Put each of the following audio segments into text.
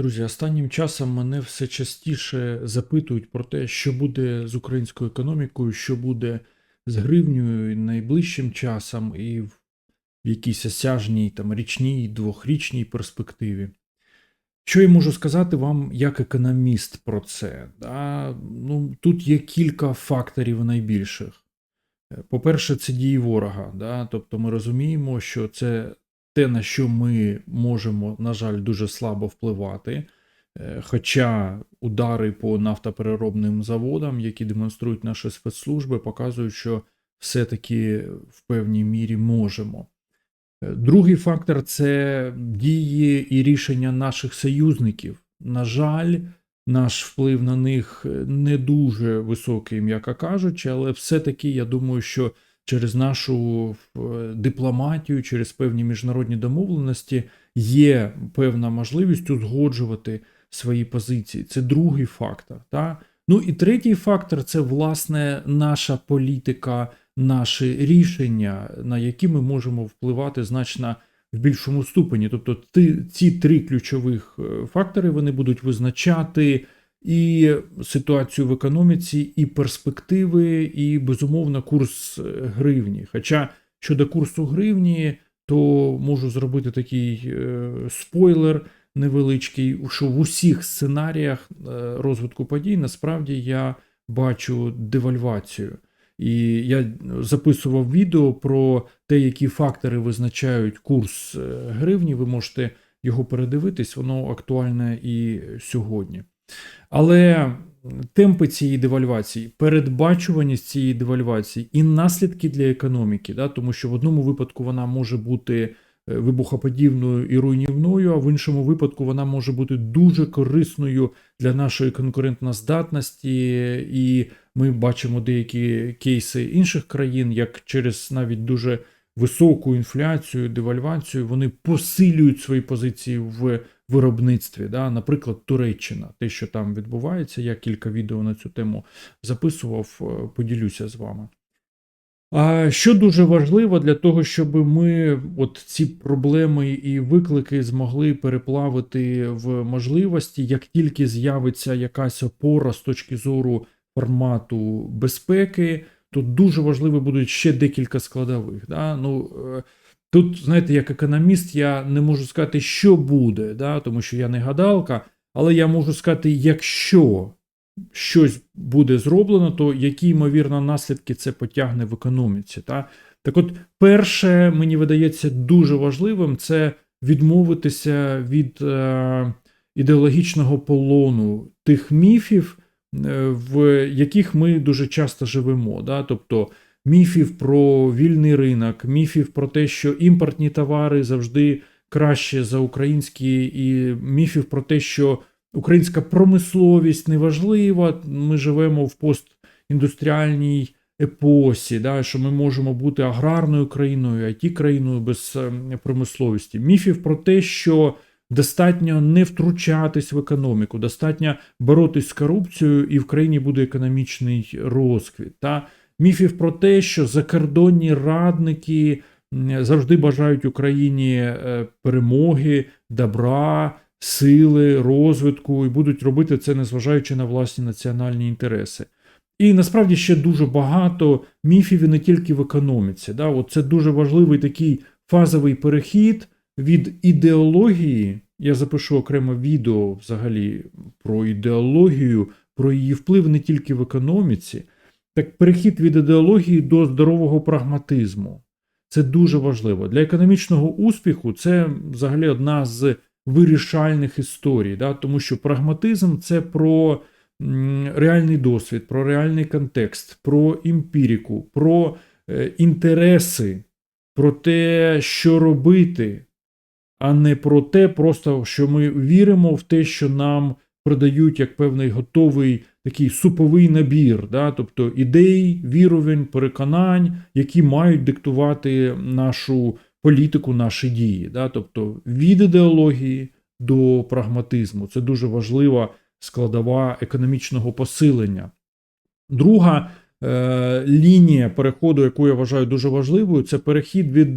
Друзі, останнім часом мене все частіше запитують про те, що буде з українською економікою, що буде з гривнею найближчим часом і в якійсь осяжній там річній, двохрічній перспективі. Що я можу сказати вам як економіст про це? Да? Ну, тут є кілька факторів найбільших. Е, По-перше, це дії ворога. Да? Тобто ми розуміємо, що це те, на що ми можемо, на жаль, дуже слабо впливати. Е, Хоча удари по нафтопереробним заводам, які демонструють наші спецслужби, показують, що все-таки в певній мірі можемо. Е, Другий фактор це дії і рішення наших союзників. На жаль, наш вплив на них не дуже високий, м'яко кажучи, але все-таки я думаю, що через нашу е, дипломатію, через певні міжнародні домовленості є певна можливість узгоджувати свої позиції. Це другий фактор. Та? Ну і третій фактор це власне наша політика, наші рішення, на які ми можемо впливати значно в більшому ступені. Тобто, ці три ключових е, фактори вони будуть визначати і ситуацію в економіці, і перспективи, і безумовно курс е, гривні. Хоча щодо курсу гривні, то можу зробити такий е, спойлер невеличкий, що в усіх сценаріях е, розвитку подій насправді я бачу девальвацію. І я записував відео про те, які фактори визначають курс гривні. Ви можете його передивитись, воно актуальне і сьогодні. Але темпи цієї девальвації, передбачуваність цієї девальвації і наслідки для економіки, да, тому що в одному випадку вона може бути е, вибухоподібною і руйнівною, а в іншому випадку вона може бути дуже корисною для нашої конкурентноздатності, і ми бачимо деякі кейси інших країн, як через навіть дуже високу інфляцію, девальвацію, вони посилюють свої позиції в виробництві. Да? Наприклад, Туреччина, те, що там відбувається, я кілька відео на цю тему записував, е, поділюся з вами. А що дуже важливо для того, щоб ми от ці проблеми і виклики змогли переплавити в можливості, як тільки з'явиться якась опора з точки зору формату безпеки, то дуже важливо будуть ще декілька складових. Да? Ну, е, тут, знаєте, як економіст, я не можу сказати, що буде, да? тому що я не гадалка, але я можу сказати, якщо щось буде зроблено, то які ймовірно наслідки це потягне в економіці. Та? Так от, перше, мені видається дуже важливим, це відмовитися від е, ідеологічного полону тих міфів, е, в яких ми дуже часто живемо. Да? Тобто міфів про вільний ринок, міфів про те, що імпортні товари завжди краще за українські, і міфів про те, що українська промисловість неважлива. Ми живемо в постіндустріальній епосі, да, що ми можемо бути аграрною країною, it країною без е, промисловості. Міфів про те, що достатньо не втручатись в економіку, достатньо боротись з корупцією, і в країні буде економічний розквіт. Та міфів про те, що закордонні радники завжди бажають Україні е, перемоги, добра сили, розвитку і будуть робити це, незважаючи на власні національні інтереси. І насправді ще дуже багато міфів і не тільки в економіці. Да? От Це дуже важливий такий фазовий перехід від ідеології. Я запишу окремо відео взагалі про ідеологію, про її вплив не тільки в економіці, так перехід від ідеології до здорового прагматизму. Це дуже важливо. Для економічного успіху це взагалі одна з вирішальних історій, да? тому що прагматизм це про реальний досвід, про реальний контекст, про емпіріку, про е, інтереси, про те, що робити, а не про те, просто що ми віримо в те, що нам продають як певний готовий такий суповий набір, да? тобто ідей, вірувань, переконань, які мають диктувати нашу політику, наші дії. Да? Тобто від ідеології до прагматизму. Це дуже важлива складова економічного посилення. Друга е, лінія переходу, яку я вважаю дуже важливою, це перехід від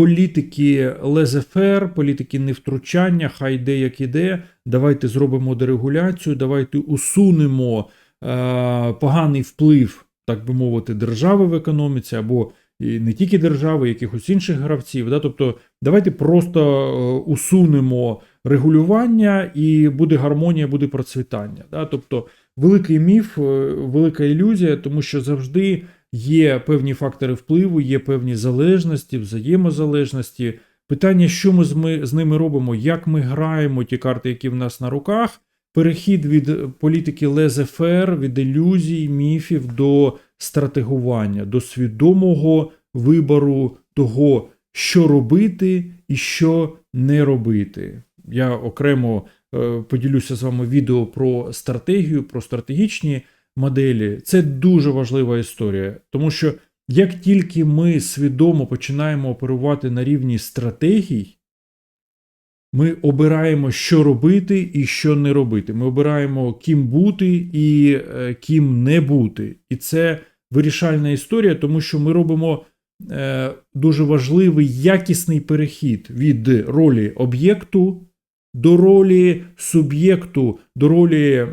політики лезефер, політики невтручання, хай йде як іде. Давайте зробимо дерегуляцію, давайте усунемо е, поганий вплив, так би мовити, держави в економіці або не тільки держави, якихось інших гравців. Да? Тобто, давайте просто е, усунемо регулювання, і буде гармонія, буде процвітання. Да? Тобто, великий міф, е, велика ілюзія, тому що завжди є певні фактори впливу, є певні залежності, взаємозалежності. Питання, що ми з, ми з ними робимо, як ми граємо ті карти, які в нас на руках. Перехід від політики лезефер, від ілюзій, міфів до стратегування, до свідомого вибору того, що робити і що не робити. Я окремо е, поділюся з вами відео про стратегію, про стратегічні моделі. Це дуже важлива історія, тому що як тільки ми свідомо починаємо оперувати на рівні стратегій, ми обираємо, що робити і що не робити. Ми обираємо, ким бути і е, ким не бути. І це вирішальна історія, тому що ми робимо е, дуже важливий якісний перехід від ролі об'єкту до ролі суб'єкту, до ролі е,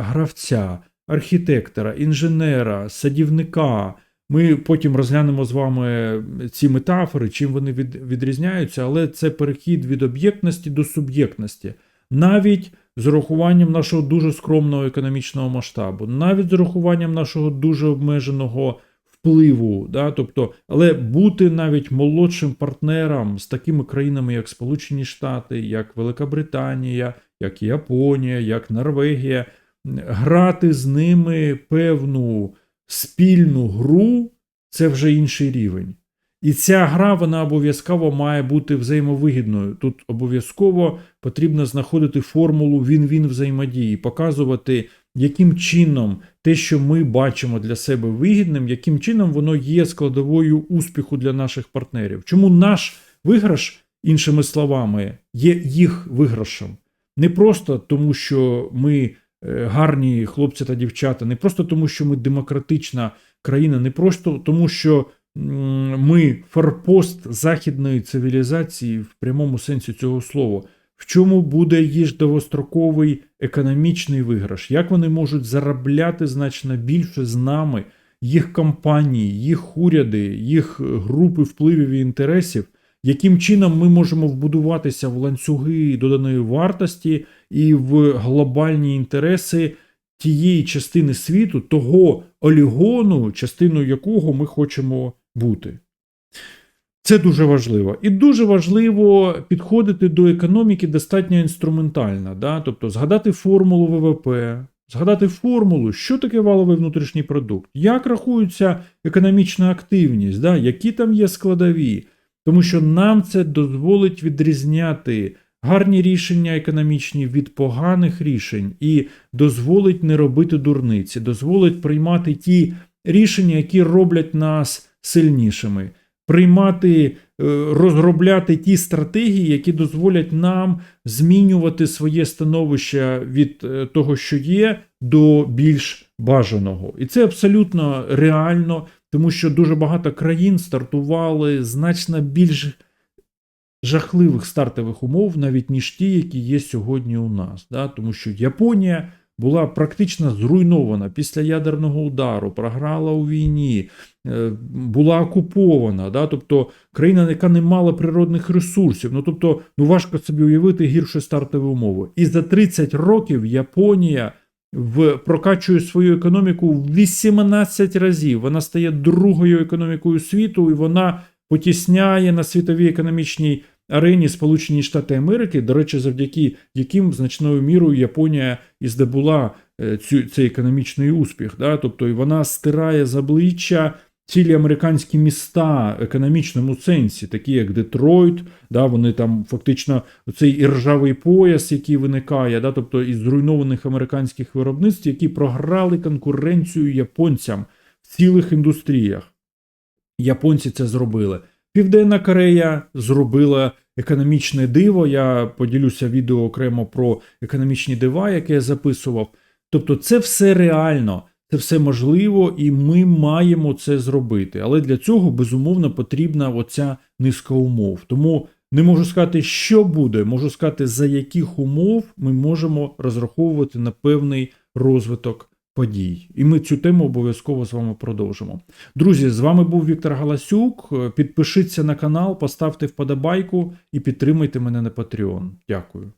гравця, архітектора, інженера, садівника. Ми потім розглянемо з вами ці метафори, чим вони від, відрізняються, але це перехід від об'єктності до суб'єктності, навіть з урахуванням нашого дуже скромного економічного масштабу, навіть з урахуванням нашого дуже обмеженого впливу. Да? Тобто, але бути навіть молодшим партнером з такими країнами, як Сполучені Штати, як Велика Британія, як Японія, як Норвегія, грати з ними певну спільну гру це вже інший рівень. І ця гра вона обов'язково має бути взаємовигідною. Тут обов'язково потрібно знаходити формулу він-він взаємодії, показувати, яким чином те, що ми бачимо для себе вигідним, яким чином воно є складовою успіху для наших партнерів. Чому наш виграш, іншими словами, є їх виграшем? Не просто тому, що ми гарні хлопці та дівчата, не просто тому, що ми демократична країна, не просто тому, що ми форпост західної цивілізації в прямому сенсі цього слова. В чому буде їх довгостроковий економічний виграш? Як вони можуть заробляти значно більше з нами, їх компанії, їх уряди, їх групи впливів і інтересів? Яким чином ми можемо вбудуватися в ланцюги доданої вартості і в глобальні інтереси тієї частини світу, того олігону, частиною якого ми хочемо бути? Це дуже важливо. І дуже важливо підходити до економіки достатньо інструментально. Да? Тобто згадати формулу ВВП, згадати формулу, що таке валовий внутрішній продукт, як рахується економічна активність, да? які там є складові. Тому що нам це дозволить відрізняти гарні рішення економічні від поганих рішень і дозволить не робити дурниці, дозволить приймати ті рішення, які роблять нас сильнішими приймати, е, розробляти ті стратегії, які дозволять нам змінювати своє становище від е, того, що є, до більш бажаного. І це абсолютно реально, тому що дуже багато країн стартували значно більш жахливих стартових умов, навіть ніж ті, які є сьогодні у нас. Да? Тому що Японія була практично зруйнована після ядерного удару, програла у війні, е, була окупована. Да? Тобто країна, яка не мала природних ресурсів. Ну тобто, ну важко собі уявити гірші стартові умови. І за 30 років Японія в прокачує свою економіку в 18 разів. Вона стає другою економікою світу, і вона потісняє на світовій економічній арені Сполучені Штати Америки, до речі, завдяки яким значною мірою Японія і здобула е, цю, цей економічний успіх. Да? Тобто і вона стирає з обличчя цілі американські міста в економічному сенсі, такі як Детройт, да? вони там фактично цей іржавий пояс, який виникає, да? тобто із зруйнованих американських виробництв, які програли конкуренцію японцям в цілих індустріях. Японці це зробили. Південна Корея зробила економічне диво. Я поділюся відео окремо про економічні дива, яке я записував. Тобто, це все реально. Це все можливо, і ми маємо це зробити. Але для цього безумовно потрібна оця низка умов. Тому не можу сказати, що буде, можу сказати, за яких умов ми можемо розраховувати на певний розвиток подій. І ми цю тему обов'язково з вами продовжимо. Друзі, з вами був Віктор Галасюк. Підпишіться на канал, поставте вподобайку і підтримайте мене на Patreon. Дякую.